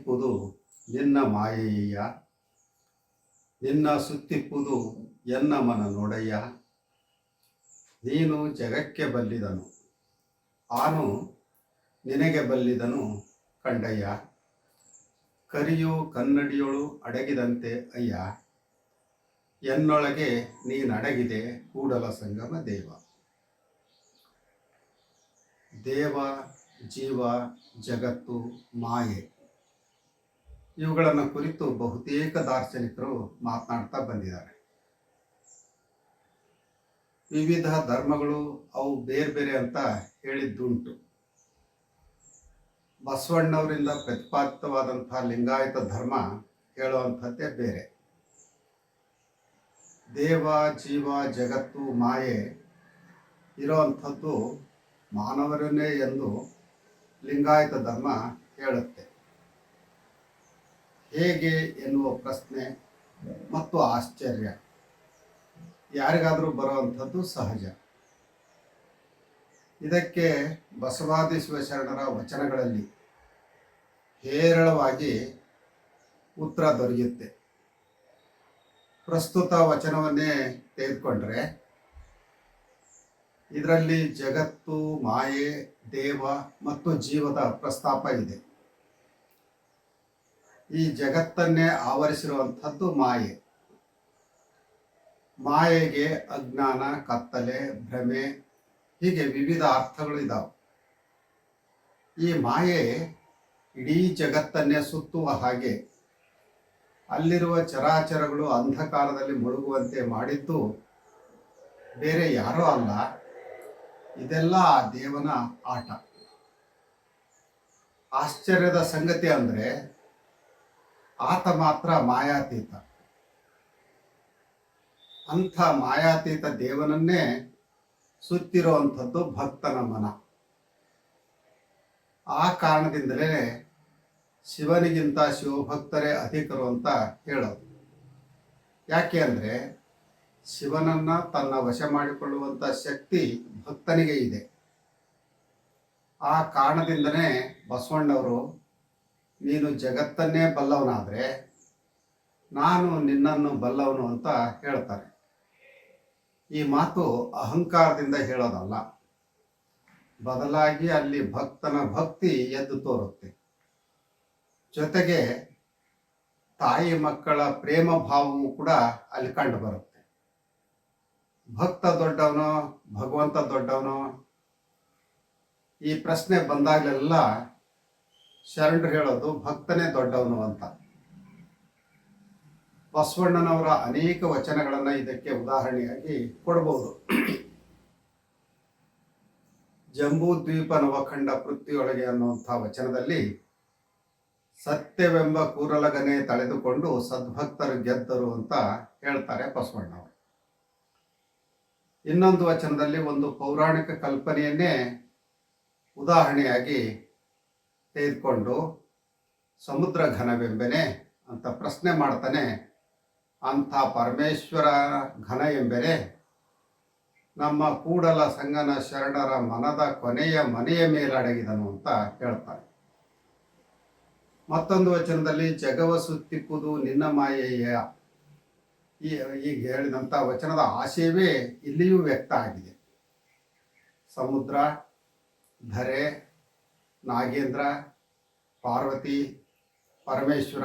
ಸುತ್ತಿಪ್ಪುದು ನಿನ್ನ ಮಾಯೆಯ, ನಿನ್ನ ಸುತ್ತಿಪ್ಪುದು ಎನ್ನ ಮನ ನೋಡಯ್ಯ. ನೀನು ಜಗಕ್ಕೆ ಬಲ್ಲಿದನು, ಆನು ನಿನಗೆ ಬಲ್ಲಿದನು ಕಂಡಯ್ಯ. ಕರಿಯು ಕನ್ನಡಿಯೊಳು ಅಡಗಿದಂತೆ ಅಯ್ಯ. ಎನ್ನೊಳಗೆ ನೀನಡಗಿದೆ ಕೂಡಲ ಸಂಗಮ ದೇವ. ದೇವ, ಜೀವ, ಜಗತ್ತು, ಮಾಯೆ. ಇವುಗಳನ್ನು ಕುರಿತು ಬಹುತೇಕ ದಾರ್ಶನಿಕರು ಮಾತನಾಡ್ತಾ ಬಂದಿದ್ದಾರೆ. ವಿವಿಧ ಧರ್ಮಗಳು ಅವು ಬೇರೆ ಬೇರೆ ಅಂತ ಹೇಳಿದ್ದುಂಟು. ಬಸವಣ್ಣವರಿಂದ ಪ್ರತಿಪಾದಿತವಾದಂತಹ ಲಿಂಗಾಯತ ಧರ್ಮ ಹೇಳುವಂಥದ್ದೇ ಬೇರೆ. ದೇವ, ಜೀವ, ಜಗತ್ತು, ಮಾಯೆ ಇರೋವಂಥದ್ದು ಮಾನವರನ್ನೇ ಎಂದು ಲಿಂಗಾಯತ ಧರ್ಮ ಹೇಳುತ್ತೆ. ಹೇಗೆ ಎನ್ನುವ ಪ್ರಶ್ನೆ ಮತ್ತು ಆಶ್ಚರ್ಯ. ಯಾರಿಗಾದರೂ ಬರುವಂಥದ್ದು ಸಹಜ. ಇದಕ್ಕೆ ಬಸವಾದಿ ಶಿವಶರಣರ ವಚನಗಳಲ್ಲಿ ಹೇರಳವಾಗಿ ಉತ್ತರ ದೊರೆಯುತ್ತೆ. ಪ್ರಸ್ತುತ ವಚನವನ್ನೇ ತೆಗೆದುಕೊಂಡ್ರೆ, ಇದರಲ್ಲಿ ಜಗತ್ತು, ಮಾಯೆ, ದೇವ ಮತ್ತು ಜೀವದ ಪ್ರಸ್ತಾಪ ಇದೆ. ಈ ಜಗತ್ತನ್ನೇ ಆವರಿಸಿರುವಂಥದ್ದು ಮಾಯೆ. ಮಾಯೆಗೆ ಅಜ್ಞಾನ, ಕತ್ತಲೆ, ಭ್ರಮೆ, ಹೀಗೆ ವಿವಿಧ ಅರ್ಥಗಳು ಇದಾವೆ. ಈ ಮಾಯೆ ಇಡೀ ಜಗತ್ತನ್ನೇ ಸುತ್ತುವ ಹಾಗೆ ಅಲ್ಲಿರುವ ಚರಾಚರಗಳು ಅಂಧಕಾರದಲ್ಲಿ ಮುಳುಗುವಂತೆ ಮಾಡಿದ್ದು ಬೇರೆ ಯಾರೂ ಅಲ್ಲ. ಇದೆಲ್ಲ ಆ ದೇವನ ಆಟ. ಆಶ್ಚರ್ಯದ ಸಂಗತಿ ಅಂದರೆ ಆತ ಮಾತ್ರ ಮಾಯಾತೀತ. ಅಂಥ ಮಾಯಾತೀತ ದೇವನನ್ನೇ ಸುತ್ತಿರುವಂಥದ್ದು ಭಕ್ತನ ಮನ. ಆ ಕಾರಣದಿಂದಲೇ ಶಿವನಿಗಿಂತ ಶಿವಭಕ್ತರೇ ಅಧಿಕರು ಅಂತ ಹೇಳೋದು. ಯಾಕೆ ಅಂದರೆ ಶಿವನನ್ನ ತನ್ನ ವಶ ಮಾಡಿಕೊಳ್ಳುವಂಥ ಶಕ್ತಿ ಭಕ್ತನಿಗೆ ಇದೆ. ಆ ಕಾರಣದಿಂದನೇ ಬಸವಣ್ಣವರು ನೀನು ಜಗತ್ತನ್ನೇ ಬಲ್ಲವನಾದರೆ ನಾನು ನಿನ್ನನ್ನು ಬಲ್ಲವನು ಅಂತ ಹೇಳ್ತಾರೆ. ಈ ಮಾತು ಅಹಂಕಾರದಿಂದ ಹೇಳೋದಲ್ಲ. ಬದಲಾಗಿ ಅಲ್ಲಿ ಭಕ್ತನ ಭಕ್ತಿ ಎದ್ದು ತೋರುತ್ತೆ. ಜೊತೆಗೆ ತಾಯಿ ಮಕ್ಕಳ ಪ್ರೇಮ ಭಾವವು ಕೂಡ ಅಲ್ಲಿ ಕಂಡು ಬರುತ್ತೆ. ಭಕ್ತ ದೊಡ್ಡವನೋ ಭಗವಂತ ದೊಡ್ಡವನೋ ಈ ಪ್ರಶ್ನೆ ಬಂದಾಗಲೆಲ್ಲ ಶರಣರು ಹೇಳೋದು ಭಕ್ತನೇ ದೊಡ್ಡವನು ಅಂತ. ಬಸವಣ್ಣನವರ ಅನೇಕ ವಚನಗಳನ್ನು ಇದಕ್ಕೆ ಉದಾಹರಣೆಯಾಗಿ ಕೊಡಬಹುದು ಜಂಬೂ ದ್ವೀಪ ನವಖಂಡ ಪೃಥ್ವಿಯೊಳಗೆ ಅನ್ನುವಂಥ ವಚನದಲ್ಲಿ ಸತ್ಯವೆಂಬ ಕೂರಲಗನೆ ತಳೆದುಕೊಂಡು ಸದ್ಭಕ್ತರು ಗೆದ್ದರು ಅಂತ ಹೇಳ್ತಾರೆ ಬಸವಣ್ಣವರು. ಇನ್ನೊಂದು ವಚನದಲ್ಲಿ ಒಂದು ಪೌರಾಣಿಕ ಕಲ್ಪನೆಯನ್ನೇ ಉದಾಹರಣೆಯಾಗಿ ತೆಗೆದುಕೊಂಡು ಸಮುದ್ರ ಘನವೆಂಬೆನೆ ಅಂತ ಪ್ರಶ್ನೆ ಮಾಡ್ತಾನೆ. ಅಂಥ ಪರಮೇಶ್ವರ ಘನ ಎಂಬೆನೆ ನಮ್ಮ ಕೂಡಲ ಸಂಗನ ಶರಣರ ಮನದ ಕೊನೆಯ ಮನೆಯ ಮೇಲಡಗಿದನು ಅಂತ ಹೇಳ್ತಾರೆ ಮತ್ತೊಂದು ವಚನದಲ್ಲಿ, ಜಗವ ಸುತ್ತಿಪ್ಪುದು ನಿನ್ನ ಮಾಯೆಯ. ಈ ಈಗ ಹೇಳಿದಂಥ ವಚನದ ಆಶಯವೇ ಇಲ್ಲಿಯೂ ವ್ಯಕ್ತ ಆಗಿದೆ. ಸಮುದ್ರ, ಧರೆ ನಾಗೇಂದ್ರ, ಪಾರ್ವತಿ, ಪರಮೇಶ್ವರ,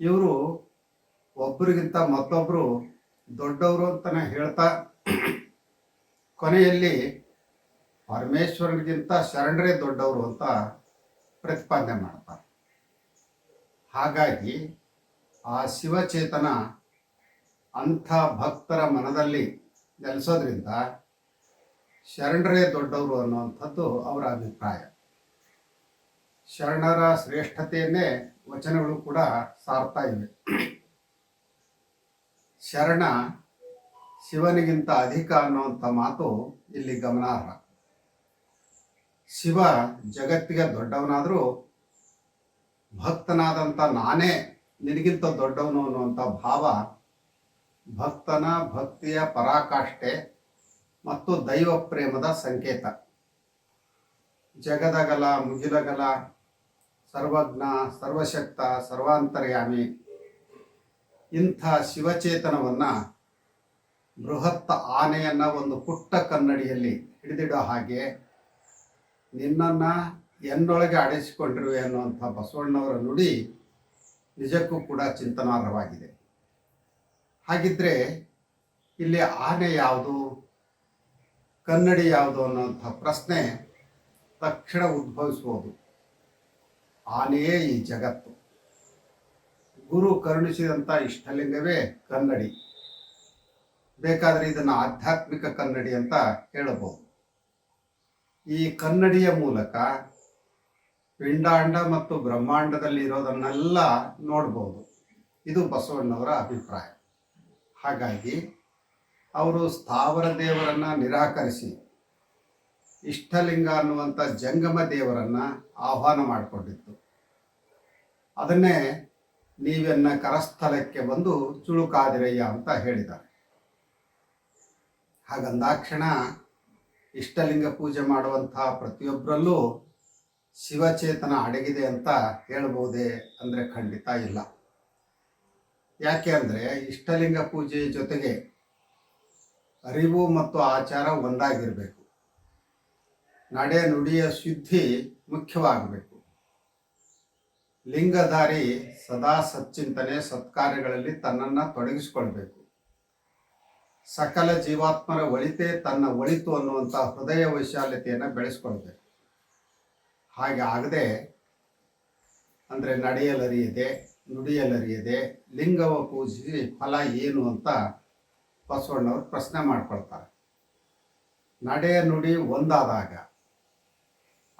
ಇವರು ಒಬ್ಬರಿಗಿಂತ ಮತ್ತೊಬ್ಬರು ದೊಡ್ಡವರು ಅಂತಲೇ ಹೇಳ್ತಾ ಕೊನೆಯಲ್ಲಿ ಪರಮೇಶ್ವರನಿಗಿಂತ ಶರಣರೇ ದೊಡ್ಡವರು ಅಂತ ಪ್ರತಿಪಾದನೆ ಮಾಡ್ತಾರೆ. ಹಾಗಾಗಿ ಆ ಶಿವಚೇತನ ಅಂಥ ಭಕ್ತರ ಮನದಲ್ಲಿ ನೆಲೆಸೋದ್ರಿಂದ ಶರಣರೇ ದೊಡ್ಡವರು ಅನ್ನುವಂಥದ್ದು ಅವರ ಅಭಿಪ್ರಾಯ. ಶರಣರ ಶ್ರೇಷ್ಠತೆಯನ್ನೇ ವಚನಗಳು ಕೂಡ ಸಾರ್ತಾ ಇವೆ. ಶರಣ ಶಿವನಿಗಿಂತ ಅಧಿಕ ಅನ್ನುವಂಥ ಮಾತು ಇಲ್ಲಿ ಗಮನಾರ್ಹ. ಶಿವ ಜಗತ್ತಿಗೆ ದೊಡ್ಡವನಾದರೂ ಭಕ್ತನಾದಂಥ ನಾನೇ ನಿನಗಿಂತ ದೊಡ್ಡವನು ಅನ್ನುವಂಥ ಭಾವ ಭಕ್ತನ ಭಕ್ತಿಯ ಪರಾಕಾಷ್ಠೆ ಮತ್ತು ದೈವ ಪ್ರೇಮದ ಸಂಕೇತ. ಜಗದಗಲ ಮುಗಿಲಗಲ ಸರ್ವಜ್ಞ, ಸರ್ವಶಕ್ತ, ಸರ್ವಾಂತರ್ಯಾಮಿ. ಇಂಥ ಶಿವಚೇತನವನ್ನ ಬೃಹತ್ ಆನೆಯನ್ನು ಒಂದು ಪುಟ್ಟ ಕನ್ನಡಿಯಲ್ಲಿ ಹಿಡಿದಿಡೋ ಹಾಗೆ ನಿನ್ನನ್ನು ಎನ್ನೊಳಗೆ ಅಡೆಸಿಕೊಂಡಿರುವೆ ಅನ್ನುವಂಥ ಬಸವಣ್ಣವರ ನುಡಿ ನಿಜಕ್ಕೂ ಕೂಡ ಚಿಂತನಾರ್ಹವಾಗಿದೆ. ಹಾಗಿದ್ರೆ ಇಲ್ಲಿ ಆನೆ ಯಾವುದು? ಕನ್ನಡಿ ಯಾವುದು ಅನ್ನುವಂಥ ಪ್ರಶ್ನೆ ತಕ್ಷಣ ಉದ್ಭವಿಸುವುದು. ಆನೆಯೇ ಈ ಜಗತ್ತು. ಗುರು ಕರುಣಿಸಿದಂಥ ಇಷ್ಟಲಿಂಗವೇ ಕನ್ನಡಿ. ಬೇಕಾದರೆ ಇದನ್ನು ಆಧ್ಯಾತ್ಮಿಕ ಕನ್ನಡಿ ಅಂತ ಹೇಳಬಹುದು. ಈ ಕನ್ನಡಿಯ ಮೂಲಕ ಪಿಂಡಾಂಡ ಮತ್ತು ಬ್ರಹ್ಮಾಂಡದಲ್ಲಿ ಇರೋದನ್ನೆಲ್ಲ ನೋಡ್ಬೋದು. ಇದು ಬಸವಣ್ಣವರ ಅಭಿಪ್ರಾಯ. ಹಾಗಾಗಿ, ಅವರು ಸ್ಥಾವರ ದೇವರನ್ನ ನಿರಾಕರಿಸಿ ಇಷ್ಟಲಿಂಗ ಅನ್ನುವಂಥ ಜಂಗಮ ದೇವರನ್ನ ಆಹ್ವಾನ ಮಾಡಿಕೊಂಡಿತ್ತು. ಅದನ್ನೇ ನೀವೆನ್ನ ಕರಸ್ಥಲಕ್ಕೆ ಬಂದು ಚುಳುಕಾದಿರಯ್ಯ ಅಂತ ಹೇಳಿದ್ದಾರೆ. ಹಾಗಂದಾಕ್ಷಣ ಇಷ್ಟಲಿಂಗ ಪೂಜೆ ಮಾಡುವಂತಹ ಪ್ರತಿಯೊಬ್ಬರಲ್ಲೂ ಶಿವಚೇತನ ಅಡಗಿದೆ ಅಂತ ಹೇಳಬಹುದೇ ಅಂದರೆ ಖಂಡಿತ ಇಲ್ಲ. ಯಾಕೆ ಅಂದರೆ ಇಷ್ಟಲಿಂಗ ಪೂಜೆ ಜೊತೆಗೆ ಅರಿವು ಮತ್ತು ಆಚಾರ ಒಂದಾಗಿರಬೇಕು. ನಡೆ ನುಡಿಯ ಶುದ್ಧಿ ಮುಖ್ಯವಾಗಬೇಕು. ಲಿಂಗಧಾರಿ ಸದಾ ಸಚ್ಚಿಂತನೆ ಸತ್ಕಾರ್ಯಗಳಲ್ಲಿ ತನ್ನನ್ನು ತೊಡಗಿಸಿಕೊಳ್ಬೇಕು. ಸಕಲ ಜೀವಾತ್ಮರ ಒಳಿತೆ ತನ್ನ ಒಳಿತು ಅನ್ನುವಂಥ ಹೃದಯ ವೈಶಾಲ್ಯತೆಯನ್ನು ಬೆಳೆಸ್ಕೊಳ್ಬೇಕು. ಹಾಗೆ ಆಗದೆ ಅಂದರೆ ನಡೆಯಲರಿಯದೆ, ನುಡಿಯಲರಿಯದೆ, ಲಿಂಗವ ಪೂಜಿಸಿ ಫಲ ಏನು ಅಂತ ಬಸವಣ್ಣವರು ಪ್ರಶ್ನೆ ಮಾಡ್ಕೊಳ್ತಾರೆ. ನಡೆ ನುಡಿ ಒಂದಾದಾಗ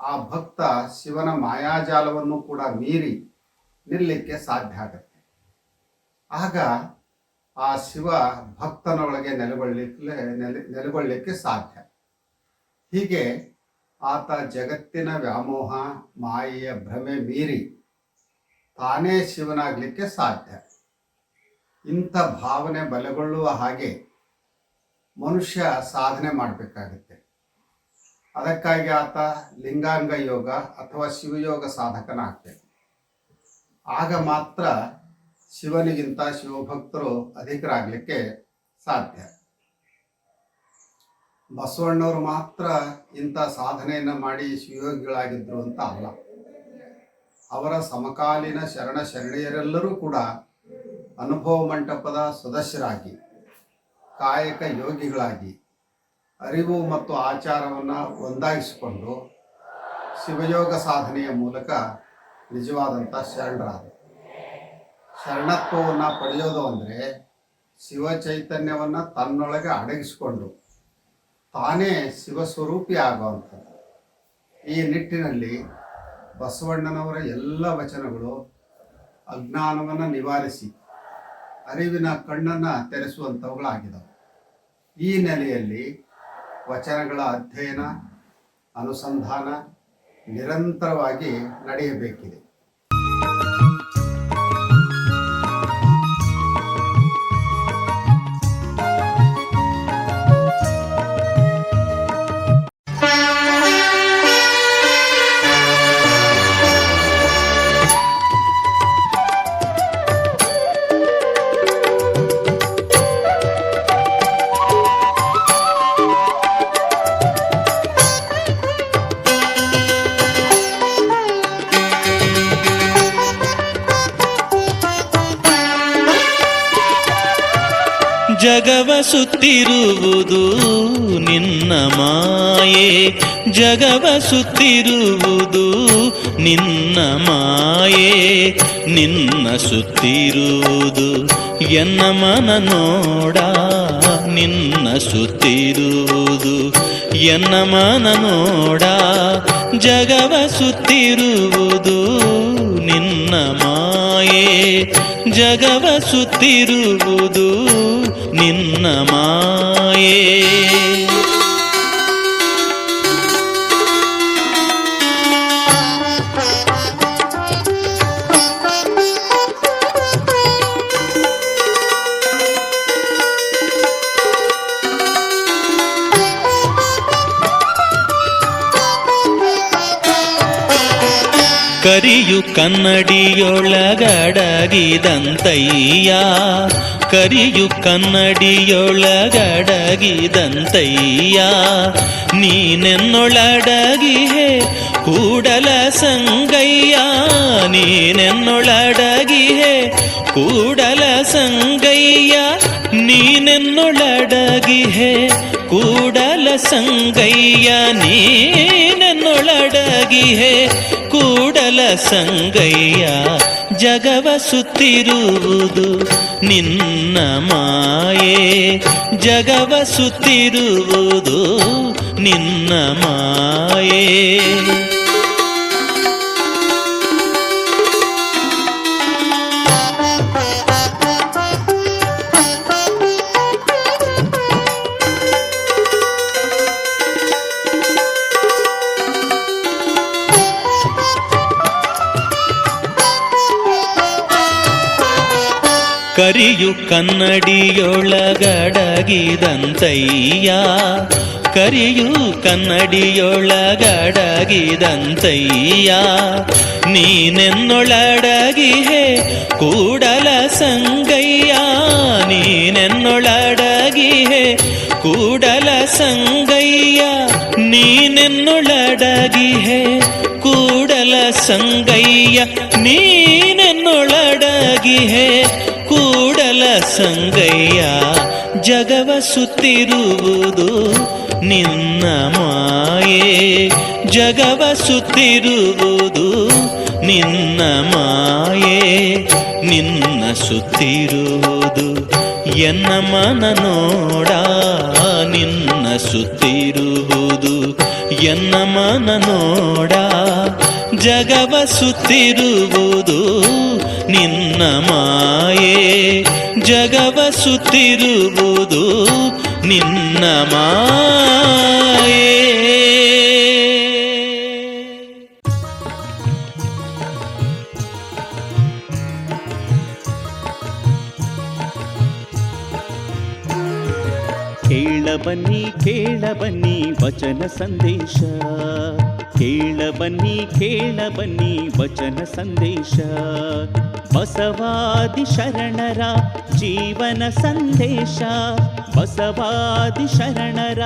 ಆ ಭಕ್ತ ಶಿವನ ಮಾಯಾಜಾಲವನ್ನು ಕೂಡ ಮೀರಿ ನಿಲ್ಲಕ್ಕೆ ಸಾಧ್ಯ ಆಗತ್ತೆ. ಆಗ ಆ ಶಿವ ಭಕ್ತನೊಳಗೆ ನೆಲೆಗೊಳ್ಳಲಿಕ್ಕೆ ನೆಲೆ ನೆಲೆಗೊಳ್ಳಲಿಕ್ಕೆ ಸಾಧ್ಯ. ಹೀಗೆ ಆತ ಜಗತ್ತಿನ ವ್ಯಾಮೋಹ, ಮಾಯೆಯ ಭ್ರಮೆ ಮೀರಿ ತಾನೇ ಶಿವನಾಗಲಿಕ್ಕೆ ಸಾಧ್ಯ. ಇಂಥ ಭಾವನೆ ಬಲಗೊಳ್ಳುವ ಹಾಗೆ ಮನುಷ್ಯ ಸಾಧನೆ ಮಾಡಬೇಕಾಗುತ್ತೆ. ಅದಕ್ಕಾಗಿ ಆತ ಲಿಂಗಾಂಗ ಯೋಗ ಅಥವಾ ಶಿವಯೋಗ ಸಾಧಕನಾಗ್ತೇನೆ ಆಗ ಮಾತ್ರ ಶಿವನಿಗಿಂತ ಶಿವಭಕ್ತರು ಅಧಿಕರಾಗಲಿಕ್ಕೆ ಸಾಧ್ಯ. ಬಸವಣ್ಣವರು ಮಾತ್ರ ಇಂಥ ಸಾಧನೆಯನ್ನು ಮಾಡಿ ಶಿವಯೋಗಿಗಳಾಗಿದ್ದರು ಅಂತ ಅಲ್ಲ. ಅವರ ಸಮಕಾಲೀನ ಶರಣ ಶರಣೆಯರೆಲ್ಲರೂ ಕೂಡ ಅನುಭವ ಮಂಟಪದ ಸದಸ್ಯರಾಗಿ, ಕಾಯಕ ಯೋಗಿಗಳಾಗಿ ಅರಿವು ಮತ್ತು ಆಚಾರವನ್ನು ಒಂದಾಗಿಸಿಕೊಂಡು ಶಿವಯೋಗ ಸಾಧನೆಯ ಮೂಲಕ ನಿಜವಾದಂಥ ಶರಣರಾದ ಶರಣತ್ವವನ್ನು ಪಡೆಯೋದು ಅಂದರೆ ಶಿವ ಚೈತನ್ಯವನ್ನು ತನ್ನೊಳಗೆ ಅಡಗಿಸಿಕೊಂಡು ತಾನೇ ಶಿವಸ್ವರೂಪಿ ಆಗುವಂಥದ್ದು. ಈ ನಿಟ್ಟಿನಲ್ಲಿ ಬಸವಣ್ಣನವರ ಎಲ್ಲ ವಚನಗಳು ಅಜ್ಞಾನವನ್ನು ನಿವಾರಿಸಿ ಅರಿವಿನ ಕಣ್ಣನ್ನು ತೆರೆಸುವಂಥವುಗಳಾಗಿದ್ದಾವೆ ಈ ನೆಲೆಯಲ್ಲಿ ವಚನಗಳ ಅಧ್ಯಯನ ಅನುಸಂಧಾನ ನಿರಂತರವಾಗಿ ನಡೆಯಬೇಕಿದೆ. ಸುತ್ತಿರುವುದು ನಿನ್ನ ಮಾಯೆ. ಜಗವ ಸುತ್ತಿರುವುದು ನಿನ್ನ ಮಾಯೆ. ನಿನ್ನ ಸುತ್ತಿರುವುದು ಎನ್ನ ಮನ ನೋಡ. ನಿನ್ನ ಸುತ್ತಿರುವುದು ಎನ್ನ ಮನ ನೋಡ. ಜಗವ ಸುತ್ತಿರುವುದು ನಿನ್ನ ಮಾಯೆ. ಜಗವ ಸುತ್ತಿರುವುದು ನಿನ್ನ ಮಾಯೇ. ಕರಿಯು ಕನ್ನಡಿಯೊಳಗಡಗಿದಂತಯ್ಯ. ಕರಿಯು ಕನ್ನಡಿಯೊಳಗಡಗಿದಂತಯ್ಯ. ನೀನೆನ್ನೊಳಡಗಿಹೆ ಕೂಡಲ ಸಂಗಯ್ಯ. ನೀನೆನ್ನೊಳಡಗಿಹೆ ಕೂಡಲ ಸಂಗಯ್ಯ. ನೀನೆನ್ನೊಳಡಗಿಹೆ ಕೂಡಲ ಸಂಗಯ್ಯ. ನೀನೆನ್ನೊಳಡಗಿಹೆ ಕೂಡಲ ಸಂಗಯ್ಯ ಜಗವ ಸುತ್ತಿರುವುದು ನಿನ್ನ ಮಾಯೆ. ಜಗವ ಸುತ್ತಿರುವುದು ನಿನ್ನ ಮಾಯೆ. ಕರಿಯು ಕನ್ನಡಿಯೊಳಗಡಗಿದಂತಯ್ಯ. ಕರಿಯು ಕನ್ನಡಿಯೊಳಗಡಗಿದಂತಯ್ಯ. ನೀನೆನ್ನೊಳಡಗಿಹೆ ಕೂಡಲ ಸಂಗಯ್ಯ. ನೀನೆನ್ನೊಳಡಗಿಹೆ ಕೂಡಲ ಸಂಗಯ್ಯ. ನೀನೆನ್ನೊಳಡಗಿಹೆ ಕೂಡಲ ಸಂಗಯ್ಯ. ನೀನೆನ್ನೊಳಡಗಿಹೆ ಕೂಡಲ ಸಂಗಯ್ಯ, ಜಗವ ಸುತ್ತಿರುವುದು ನಿನ್ನ ಮಾಯೆ. ಜಗವ ಸುತ್ತಿರುವುದು ನಿನ್ನ ಮಾಯೆ. ನಿನ್ನ ಸುತ್ತಿರುವುದು ಎನ್ನ ಮನ ನೋಡ, ನಿನ್ನ ಸುತ್ತಿರುವುದು ಎನ್ನ ಮನ ನೋಡ. ಜಗವ ಸುತ್ತಿರುವುದು ನಿನ್ನ ಮಾಯೆ. ಜಗವ ಸುತ್ತಿರುವುದು ನಿನ್ನ ಮಾಯೆ. ಕೇಳಬನ್ನಿ ಕೇಳಬನ್ನಿ ವಚನ ಸಂದೇಶ. ಕೇಳ ಬನ್ನಿ ಕೇಳ ಬನ್ನಿ ವಚನ ಸಂದೇಶ. ಬಸವಾದಿ ಶರಣರ ಜೀವನ ಸಂದೇಶ. ಬಸವಾದಿ ಶರಣರ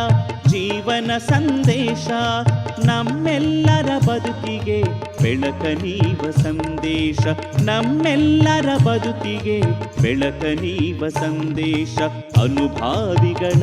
ಜೀವನ ಸಂದೇಶ. ನಮ್ಮೆಲ್ಲರ ಬದುಕಿಗೆ ಬೆಳಕ ನೀವ ಸಂದೇಶ. ನಮ್ಮೆಲ್ಲರ ಬದುಕಿಗೆ ಬೆಳಕ ನೀವ ಸಂದೇಶ. ಅನುಭಾವಿಗಳ